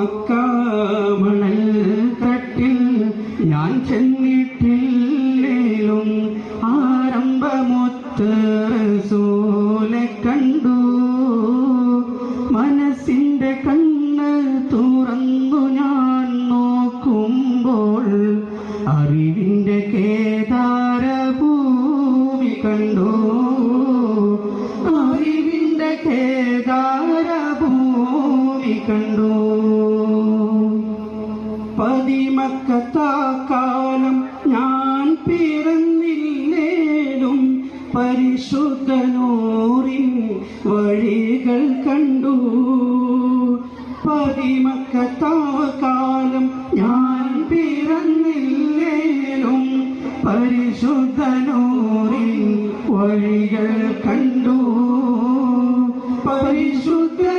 മക്കാമണൽ തട്ടിൽ ഞാൻ ചെന്നിട്ടില്ലേലും ആരംഭമൊത്ത് സോലെ കണ്ടു. മനസ്സിന്റെ കണ്ണ് തുറന്നു ഞാൻ നോക്കുമ്പോൾ അറിവിന്റെ കേദാര ഭൂമി കണ്ടു. അറിവിന്റെ കേദാര ഭൂമി കണ്ടു. പതിമക്കത്താക്കാലം ഞാൻ പിറന്നില്ലേലും പരിശുദ്ധനൂറിൻ വഴികൾ കണ്ടു. പതിമക്കത്താക്കാലം ഞാൻ പിറന്നില്ലേലും പരിശുദ്ധനൂറിൻ വഴികൾ കണ്ടു. പരിശുദ്ധ